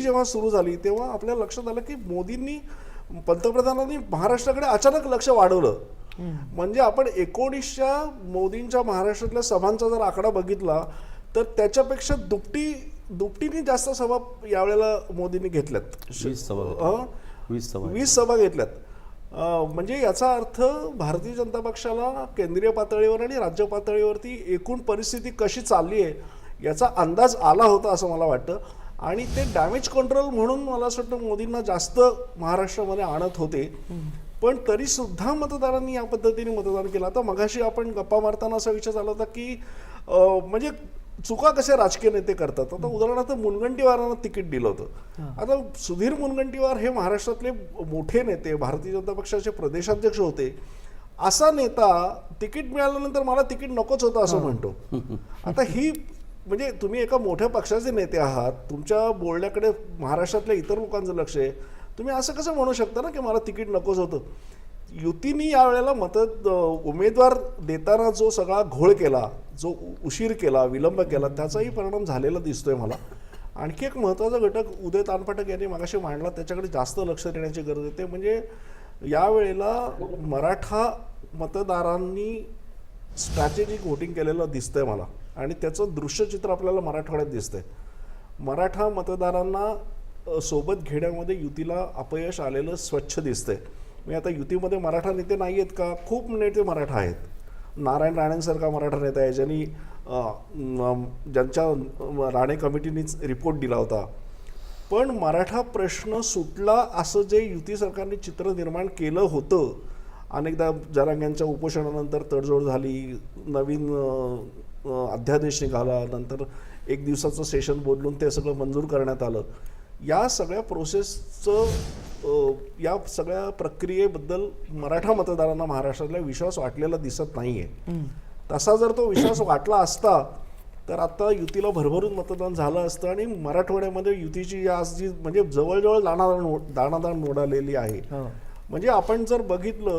जेव्हा सुरू झाली तेव्हा आपल्या लक्षात आलं की मोदींनी पंतप्रधानांनी महाराष्ट्राकडे अचानक लक्ष वाढवलं. म्हणजे आपण एकोणीसच्या मोदींच्या महाराष्ट्रातल्या सभांचा जर आकडा बघितला तर त्याच्यापेक्षा दुपटी दुपटीने जास्त सभा यावेळेला मोदींनी घेतल्यात. वीस सभा घेतल्यात. म्हणजे याचा अर्थ भारतीय जनता पक्षाला केंद्रीय पातळीवर आणि राज्य पातळीवरती एकूण परिस्थिती कशी चालली आहे याचा अंदाज आला होता असं मला वाटतं. आणि ते डॅमेज कंट्रोल म्हणून मला असं वाटतं मोदींना जास्त महाराष्ट्रामध्ये आणत होते. पण तरी सुद्धा मतदारांनी या पद्धतीने मतदान केलं. आता मगाशी आपण गप्पा मारताना असा विचार झाला होता की म्हणजे चुका कशा राजकीय नेते करतात? आता उदाहरणार्थ मुनगंटीवारांना तिकीट दिलं होतं. आता सुधीर मुनगंटीवार हे महाराष्ट्रातले मोठे नेते भारतीय जनता पक्षाचे प्रदेशाध्यक्ष होते. असा नेता तिकीट मिळाल्यानंतर मला तिकीट नकोच होतं असं म्हणतो. आता ही म्हणजे तुम्ही एका मोठ्या पक्षाचे नेते आहात तुमच्या बोलण्याकडे महाराष्ट्रातल्या इतर लोकांचं लक्ष आहे. तुम्ही असं कसं म्हणू शकता ना की मला तिकीट नकोच होतं? युतीनी यावेळेला मत उमेदवार देताना जो सगळा घोळ केला जो उशीर केला विलंब केला त्याचाही परिणाम झालेला दिसतोय मला. आणखी एक महत्त्वाचा घटक उदय तानपाटक यांनी मागाशी मांडला त्याच्याकडे जास्त लक्ष देण्याची गरज येते म्हणजे यावेळेला मराठा मतदारांनी स्ट्रॅटेजिक व्होटिंग केलेलं दिसतंय मला. आणि त्याचं दृश्यचित्र आपल्याला मराठवाड्यात दिसतंय. मराठा मतदारांना सोबत घेण्यामध्ये युतीला अपयश आलेलं स्वच्छ दिसतंय. मी आता युतीमध्ये मराठा नेते नाही आहेत का? खूप नेते मराठा आहेत. नारायण राणेंसारखा मराठा नेता आहे ज्यांनी ज्यांच्या राणे कमिटीनीच रिपोर्ट दिला होता. पण मराठा प्रश्न सुटला असं जे युती सरकारने चित्र निर्माण केलं होतं अनेकदा जरांग्यांच्या उपोषणानंतर तडजोड झाली नवीन अध्यादेश निघाला नंतर एक दिवसाचं सेशन बोलून ते सगळं मंजूर करण्यात आलं. या सगळ्या प्रोसेसचं या सगळ्या प्रक्रियेबद्दल मराठा मतदारांना महाराष्ट्रातला विश्वास वाटलेला दिसत नाहीये. तसा जर तो विश्वास वाटला असता तर आता युतीला भरभरून मतदान झालं असतं आणि मराठवाड्यामध्ये युतीची आज जी म्हणजे जवळजवळ दाणादाण दाणादाण मोडालेली आहे. म्हणजे आपण जर बघितलं